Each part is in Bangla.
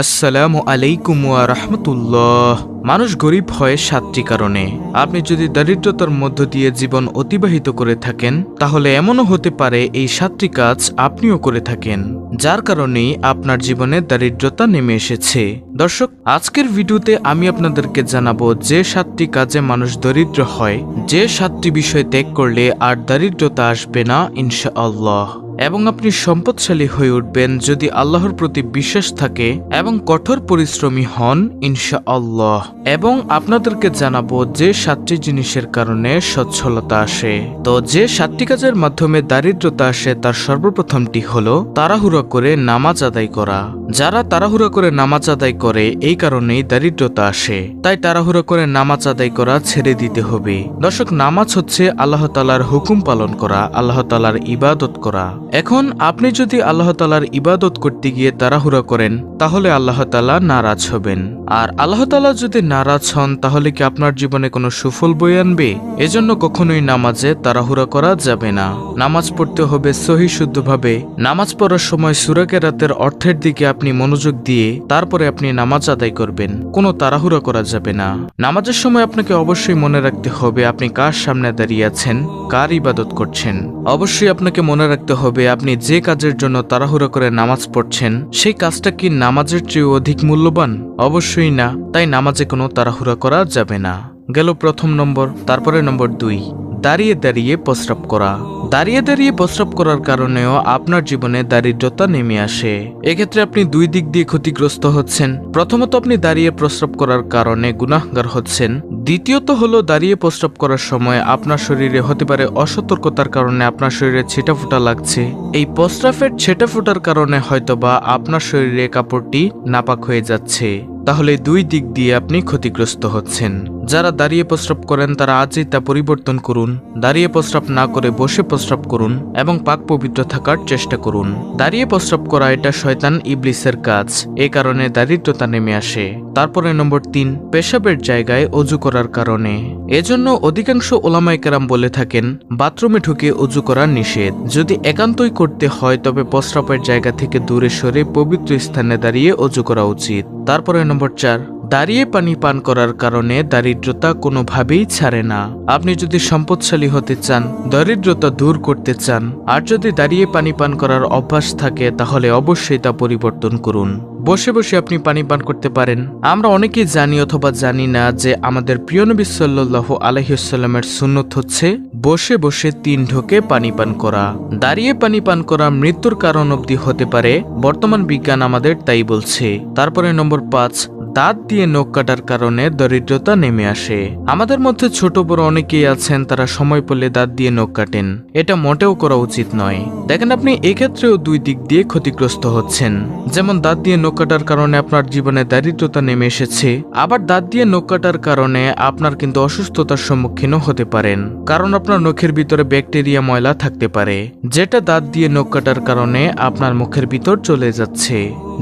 আসসালামু আলাইকুম রাহমাতুল্লাহ। মানুষ গরিব হয় সাতটি কারণে। আপনি যদি দারিদ্রতার মধ্য দিয়ে জীবন অতিবাহিত করে থাকেন, তাহলে এমনও হতে পারে এই সাতটি কাজ আপনিও করে থাকেন, যার কারণেই আপনার জীবনে দারিদ্রতা নেমে এসেছে। দর্শক, আজকের ভিডিওতে আমি আপনাদেরকে জানাব যে সাতটি কাজে মানুষ দরিদ্র হয়, যে সাতটি বিষয় ত্যাগ করলে আর দারিদ্রতা আসবে না, ইনশাআল্লাহ। এবং আপনি সম্পদশালী হয়ে উঠবেন যদি আল্লাহর প্রতি বিশ্বাস থাকে এবং কঠোর পরিশ্রমী হন ইনশা আল্লাহ এবং আপনাদেরকে জানাব যে সাতটি জিনিসের কারণে সচ্ছলতা আসে। তো যে সাতটি কাজের মাধ্যমে দারিদ্রতা আসে, তার সর্বপ্রথমটি হলো তাড়াহুড়া করে নামাজ আদায় করা। যারা তাড়াহুড়া করে নামাজ আদায় করে, এই কারণেই দারিদ্রতা আসে। তাই তাড়াহুড়া করে নামাজ আদায় করা ছেড়ে দিতে হবে। দর্শক, নামাজ হচ্ছে আল্লাহ তালার হুকুম পালন করা, আল্লাহ তালার ইবাদত করা। এখন আপনি যদি আল্লাহ তালার ইবাদত করতে গিয়ে তাড়াহুড়া করেন, তাহলে আল্লাহ তালা নারাজ হবেন। আর আল্লাহ তালা যদি নারাজ হন, তাহলে কি আপনার জীবনে কোনো সুফল বই আনবে? এজন্য কখনোই নামাজে তাড়াহুড়া করা যাবে না। নামাজ পড়তে হবে সহি শুদ্ধভাবে। নামাজ পড়ার সময় সুরাকে রাতের অর্থের দিকে আপনি মনোযোগ দিয়ে তারপরে আপনি নামাজ আদায় করবেন। কোনো তাড়াহুড়া করা যাবে না। নামাজের সময় আপনাকে অবশ্যই মনে রাখতে হবে আপনি কার সামনে দাঁড়িয়ে আছেন, কার ইবাদত করছেন। অবশ্যই আপনাকে মনে রাখতে হবে আপনি যে কাজের জন্য তাড়াহুড়া করে নামাজ পড়ছেন, সেই কাজটা কি নামাজের চেয়ে অধিক মূল্যবান? অবশ্যই না, তাই নামাজে কোনো তাড়াহুড়া করা যাবে না। গেল প্রথম নম্বর তারপরে নম্বর দুই। দাঁড়িয়ে দাঁড়িয়ে প্রস্রাব করা। দাঁড়িয়ে দাঁড়িয়ে প্রস্রাব করার কারণেও আপনার জীবনে দারিদ্রতা নেমে আসে। এক্ষেত্রে আপনি দুই দিক দিয়ে ক্ষতিগ্রস্ত হচ্ছেন। প্রথমত আপনি দাঁড়িয়ে প্রস্রাব করার কারণে গুনাহগার হচ্ছেন। দ্বিতীয়ত হলো দাঁড়িয়ে প্রস্রাব করার সময় আপনার শরীরে হতে পারে অসতর্কতার কারণে আপনার শরীরে ছিটাফোটা লাগছে। এই প্রস্রাবের ছিটাফোটার কারণে হয়তোবা আপনার শরীরে কাপড়টি নাপাক হয়ে যাচ্ছে। তাহলে দুই দিক দিয়ে আপনি ক্ষতিগ্রস্ত হচ্ছেন। যারা দাঁড়িয়ে প্রস্রাব করেন, তারা আজই তা পরিবর্তন করুন। দাঁড়িয়ে প্রস্রাব না করে বসে প্রস্রাব করুন এবং পাক পবিত্র থাকার চেষ্টা করুন। দাঁড়িয়ে প্রস্রাব করা এটা শয়তান ইবলিসের কাজ। এ কারণে দারিদ্রতা নেমে আসে। তারপরে নম্বর তিন, পেশাবের জায়গায় অজু করার কারণে। এজন্য অধিকাংশ ওলামাই কেরাম বলে থাকেন, বাথরুমে ঢুকে অজু করা নিষেধ। যদি একান্তই করতে হয়, তবে প্রস্রাবের জায়গা থেকে দূরে সরে পবিত্র স্থানে দাঁড়িয়ে অজু করা উচিত। তারপরে নম্বর চার দাঁড়িয়ে পানি পান করার কারণে দারিদ্রতা কোনোভাবেই ছাড়ে না। আপনি যদি সম্পদশালী হতে চান, দারিদ্রতা দূর করতে চান, আর যদি দাঁড়িয়ে পানি পান করার অভ্যাস থাকে, তাহলে অবশ্যই তা পরিবর্তন করুন। বসে বসে আপনি পানি পান করতে পারেন। আমরা অনেকেই জানি অথবা জানি না যে আমাদের প্রিয় নবী সাল্লাহ আলহিসাল্লামের সুন্নত হচ্ছে বসে বসে তিন ঢোকে পানি পান করা। দাঁড়িয়ে পানি পান করা মৃত্যুর কারণ অবধি হতে পারে, বর্তমান বিজ্ঞান আমাদের তাই বলছে। তারপরে নম্বর পাঁচ দাঁত দিয়ে নখ কাটার কারণে দরিদ্রতা নেমে আসে। আমাদের মধ্যে ছোট বড় অনেকেই আছেন, তারা সময় পেলে দাঁত দিয়ে নখ কাটেন। এটা মোটেও করা উচিত নয়। দেখেন আপনি, এক্ষেত্রেও দুই দিক দিয়ে ক্ষতিগ্রস্ত হচ্ছেন। যেমন দাঁত দিয়ে নখ কাটার কারণে আপনার জীবনে দারিদ্রতা নেমে এসেছে, আবার দাঁত দিয়ে নখ কাটার কারণে আপনার কিন্তু অসুস্থতার সম্মুখীনও হতে পারেন, কারণ আপনার নখের ভিতরে ব্যাকটেরিয়া, ময়লা থাকতে পারে, যেটা দাঁত দিয়ে নখ কাটার কারণে আপনার মুখের ভিতর চলে যাচ্ছে।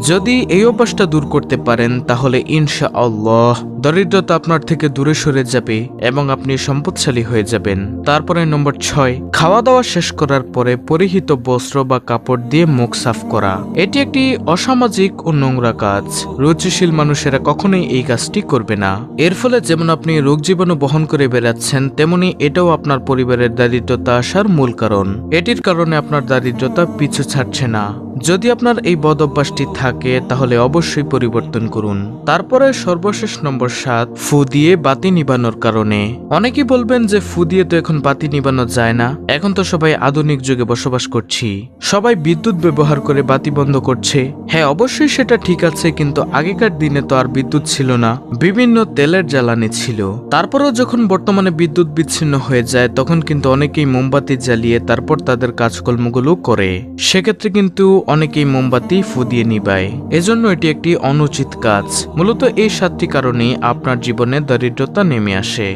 যদি এই অভ্যাসটা দূর করতে পারেন, তাহলে ইনশা আল্লাহ দরিদ্রতা আপনার থেকে দূরে সরে যাবে এবং আপনি সম্পদশালী হয়ে যাবেন। তারপরে নম্বর ছয় খাওয়া দাওয়া শেষ করার পরে পরিহিত বস্ত্র বা কাপড় দিয়ে মুখ সাফ করা। এটি একটি অসামাজিক ও নোংরা কাজ। রুচিশীল মানুষেরা কখনোই এই কাজটি করবে না। এর ফলে যেমন আপনি রোগ জীবাণু বহন করে বেড়াচ্ছেন, তেমনি এটাও আপনার পরিবারের দারিদ্রতা আসার মূল কারণ। এটির কারণে আপনার দারিদ্রতা পিছু ছাড়ছে না। যদি আপনার এই বদ অভ্যাসটি থাকে, তাহলে অবশ্যই পরিবর্তন করুন। তারপরে সর্বশেষ নম্বর সাত ফু দিয়ে বাতি নিবানোর কারণে। অনেকেই বলবেন যে ফু দিয়ে তো এখন বাতি নিবানো যায় না। এখন তো সবাই আধুনিক যুগে বসবাস করছি। সবাই বিদ্যুৎ ব্যবহার করে বাতি বন্ধ করছে। হ্যাঁ অবশ্যই সেটা ঠিক আছে, কিন্তু আগেকার দিনে তো আর বিদ্যুৎ ছিল না। বিভিন্ন তেলের জ্বালানি ছিল। তারপরেও যখন বর্তমানে বিদ্যুৎ বিচ্ছিন্ন হয়ে যায়, তখন কিন্তু অনেকেই মোমবাতি জ্বালিয়ে তারপর তাদের কাজকর্মগুলো করে। সেক্ষেত্রে কিন্তু অনেকেই মোমবাতি ফু দিয়ে নিবায়। এজন্য এটি একটি অনুচিত কাজ। মূলত এই সাতটি কারণেই আপনার জীবনে দারিদ্রতা নেমে আসে।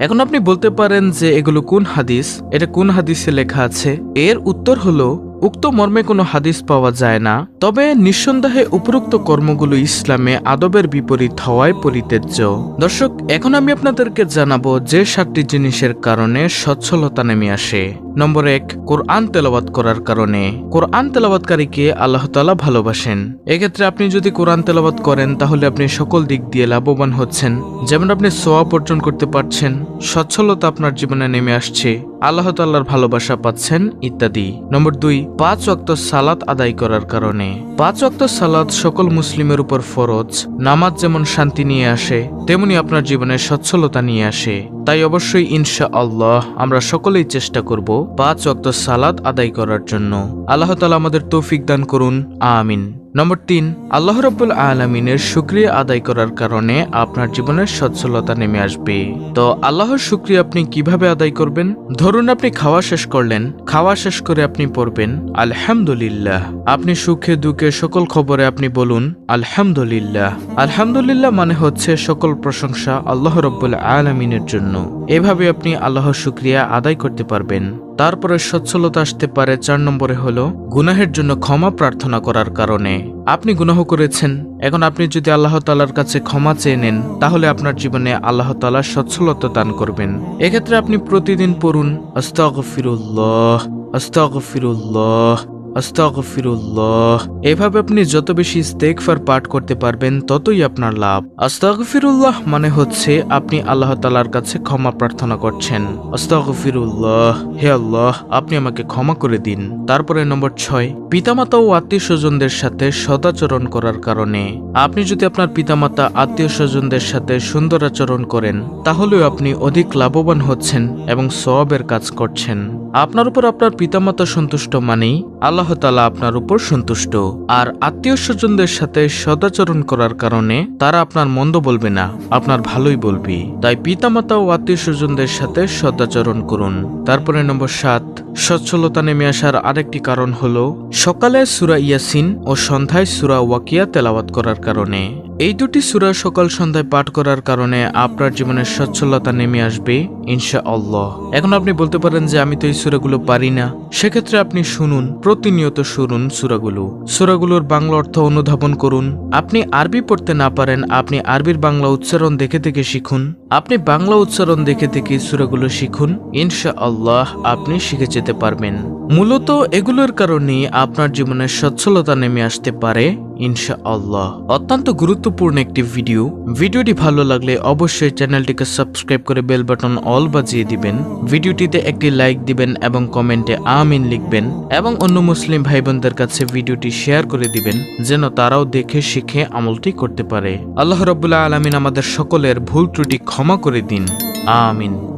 এখন আপনি বলতে পারেন যে এগুলো কোন হাদিস? এটা কোন হাদিসে লেখা আছে? এর উত্তর হলো, উক্ত মর্মে কোনো হাদিস পাওয়া যায় না। তবে নিঃসন্দেহে উপরোক্ত কর্মগুলো ইসলামে আদবের বিপরীত হওয়ায় পরিত্যাজ্য। দর্শক, এখন আমি আপনাদেরকে জানাব যে সাতটি জিনিসের কারণে সচ্ছলতা নেমে আসে। নম্বর এক, কোরআন তেলাওয়াত করার কারণে। কোরআন তেলাওয়াতকারীকে আল্লাহ তালা ভালোবাসেন। এক্ষেত্রে আপনি যদি কোরআন তেলাবাদ করেন, তাহলে আপনি সকল দিক দিয়ে লাভবান হচ্ছেন। যেমন আপনি সোয়াব অর্জন করতে পারছেন, সচ্ছলতা আপনার জীবনে নেমে আসছে, আল্লাহ তাল্লার ভালোবাসা পাচ্ছেন, ইত্যাদি। নম্বর দুই, পাঁচ অক্ত সালাত আদায় করার কারণে। পাঁচ অক্ত সালাদ সকল মুসলিমের উপর ফরজ, নামাজ যেমন শান্তি নিয়ে আসে, তেমনি আপনার জীবনে সচ্ছলতা নিয়ে আসে। তাই অবশ্যই ইনশা আল্লাহ আমরা সকলেই চেষ্টা করব পাঁচ অক্ত সালাদ আদায় করার জন্য। আল্লাহ তালা আমাদের তৌফিক দান করুন, আমিন। নম্বর তিন, আল্লাহ রব্বুল আলমিনের শুক্রিয়া আদায় করার কারণে আপনার জীবনের সচ্ছলতা নেমে আসবে। তো আল্লাহর শুক্রিয়া আপনি কীভাবে আদায় করবেন? ধরুন আপনি খাওয়া শেষ করলেন, খাওয়া শেষ করে আপনি পড়বেন, আলহামদুলিল্লাহ। আপনি সুখে দুঃখে সকল খবরে আপনি বলুন, আলহামদুলিল্লাহ। আলহামদুলিল্লাহ মানে হচ্ছে সকল প্রশংসা আল্লাহ রব্বুল আলমিনের জন্য। এভাবে আপনি আল্লাহর শুক্রিয়া আদায় করতে পারবেন। তারপরে সচ্ছলতা আসতে পারে চার নম্বরে হলো গুনাহের জন্য ক্ষমা প্রার্থনা করার কারণে। আপনি গুনাহ করেছেন, এখন আপনি যদি আল্লাহ তালার কাছে ক্ষমা চেয়ে নেন, তাহলে আপনার জীবনে আল্লাহ তালা সচ্ছলতা দান করবেন। এক্ষেত্রে আপনি প্রতিদিন পড়ুন, আস্তাগফিরুল্লাহ আস্তাগফিরুল্লাহ। আস্তাগফিরুল্লাহ। এভাবে আপনি যত বেশি ইস্তেগফার পাঠ করতে পারবেন, ততই আপনার লাভ। আস্তাগফিরুল্লাহ মানে হচ্ছে আপনি আল্লাহ তালার কাছে ক্ষমা প্রার্থনা করছেন। আস্তাগফিরুল্লাহ, হে আল্লাহ, আপনি আমাকে ক্ষমা করে দিন। তারপরে নম্বর ছয়, পিতামাতা ও আত্মীয় স্বজনদের সাথে সদাচরণ করার কারণে। আপনি যদি আপনার পিতামাতা আত্মীয় স্বজনদের সাথে সুন্দর আচরণ করেন, তাহলেও আপনি অধিক লাভবান হচ্ছেন এবং সওয়াবের কাজ করছেন। আপনার উপর আপনার পিতামাতা সন্তুষ্ট মানেই আল্লাহ তালা আপনার উপর সন্তুষ্ট। আর আত্মীয় স্বজনদের সাথে সদাচরণ করার কারণে তারা আপনার মন্দ বলবে না, আপনার ভালোই বলবে। তাই পিতামাতা ও আত্মীয় স্বজনদের সাথে সদাচরণ করুন। তারপরে নম্বর সাত, সচ্ছলতা নেমে আসার আরেকটি কারণ হল সকালে সুরা ইয়াসিন ও সন্ধ্যায় সুরা ওয়াকিয়া তেলাওয়াত করার কারণে। এই দুটি সুরা সকাল সন্ধ্যায় পাঠ করার কারণে আপনার জীবনে সচ্ছলতা নেমে আসবে ইনশা আল্লাহ এখন আপনি বলতে পারেন যে আমি তো এই সুরাগুলো পারি না। সেক্ষেত্রে আপনি শুনুন, প্রতিনিয়ত শুনুন সুরাগুলো। সুরাগুলোর বাংলা অর্থ অনুধাবন করুন। আপনি আরবি পড়তে না পারেন, আপনি আরবির বাংলা উচ্চারণ দেখে দেখে শিখুন। আপনি বাংলা উচ্চারণ দেখে থেকে সুরাগুলো শিখুন ইনশা আল্লাহ আপনি শিখে যেতে পারবেন। মূলত এগুলোর কারণেই আপনার জীবনে সচ্ছলতা নেমে আসতে পারে। ইনশা আল্লাহ অত্যন্ত গুরুত্বপূর্ণ একটি ভিডিও। ভিডিওটি ভালো লাগলে অবশ্যই চ্যানেলটিকে সাবস্ক্রাইব করে বেল বাটন অল বাজিয়ে দিবেন। ভিডিওটিতে একটি লাইক দিবেন এবং কমেন্টে আমিন লিখবেন এবং অন্য মুসলিম ভাই বোনদের কাছে ভিডিওটি শেয়ার করে দিবেন, যেন তারাও দেখে, শিখে আমলটি করতে পারে। আল্লাহ রবুল্লাহ আলমিন আমাদের সকলের ভুল ত্রুটি ক্ষমা করে দিন। আমিন।